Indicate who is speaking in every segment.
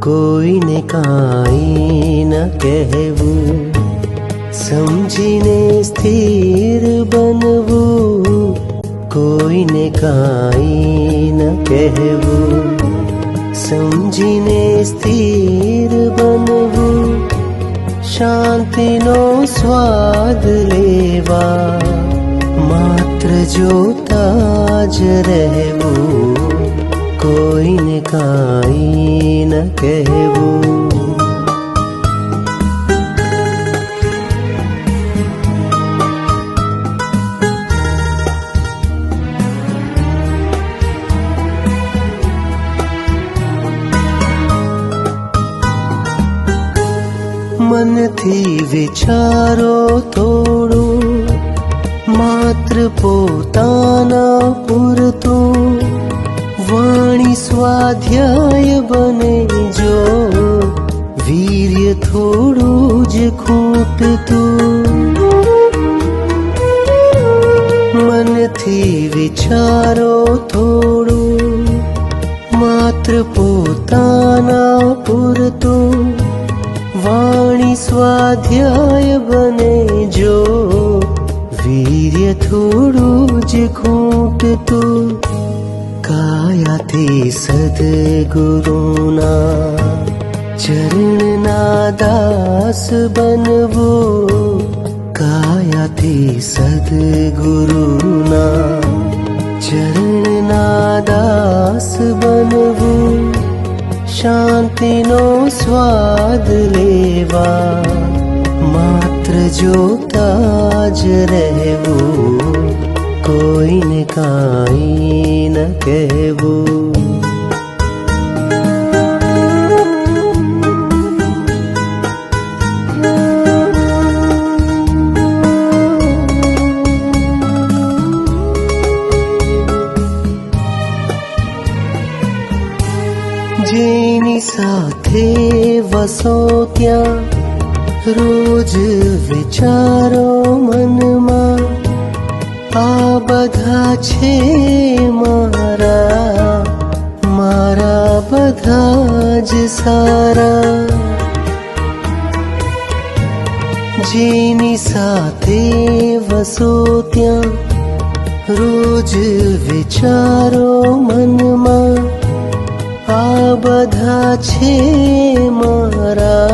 Speaker 1: કોઈને કાંઈ ન કહેવું. સમજીને સ્થિર બનવું. કોઈને કાંઈ ન કહેવું. સમજીને સ્થિર બનવું. શાંતિનો સ્વાદ લેવા. માત્ર જોતા જ રહેવું. કોઈને કાંઈ ન કહેવું. મનથી વિચારો થોડું માત્ર પોતાના પૂરતું. સ્વાધ્યાય બને જો વીર્ય થોડું જ ખૂટતું મનથી વિચારો થોડું માત્ર પોતાના પૂરતું વાણી સ્વાધ્યાય બને જો વીર્ય થોડું જ ખૂટતું सद्गुरु चरणा दा बनवी। सद्गुरुना। चरणा दा बनवो। शान्तिनो स्वाद लेवा। मात्र કોઈને કાંઈ ન કહેવું જેની સાથે વસો ત્યાં રોજ વિચારો બધા છે મારા મારા બધા જ સારા. જેની સાથે વસો ત્યાં, રોજ વિચારો મનમાં. આ બધા છે મારા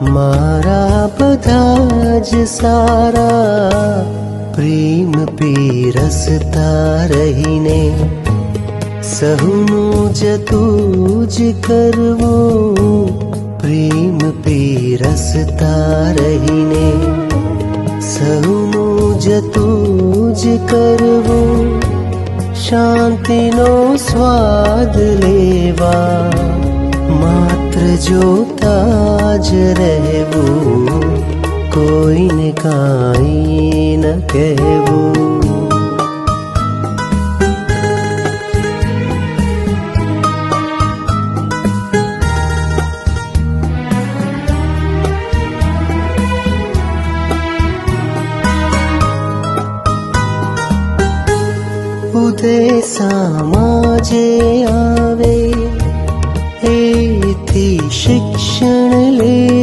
Speaker 1: મારા બધા જ સારા. પ્રેમ પીરસતા રહીને સહુનું જતું જ કરવું પ્રેમ પીરસતા રહીને સહુનું જતું જ કરવું શાંતિનો સ્વાદ લેવા માત્ર જોતા જ રહેવું કોઈને કાંઈ ન કહેવું ઉદય સામાજે આવે એથી શિક્ષણ લેવું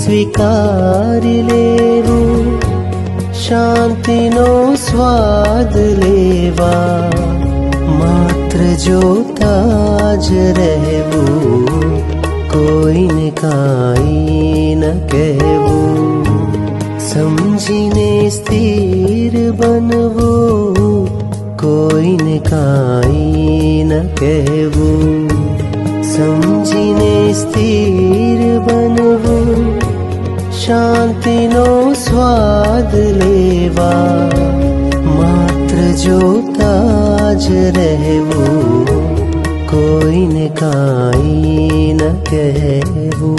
Speaker 1: स्वीकारिलेरु। शान्तिनो स्वादलेवा मात्र जो ताज रहबु कोई न काई न कहबु समझिने स्थिर बनवने स्थिर शान्ति नो स्वाद लेवा। मात्र जो ताज रहवो कोई न काई न कहवो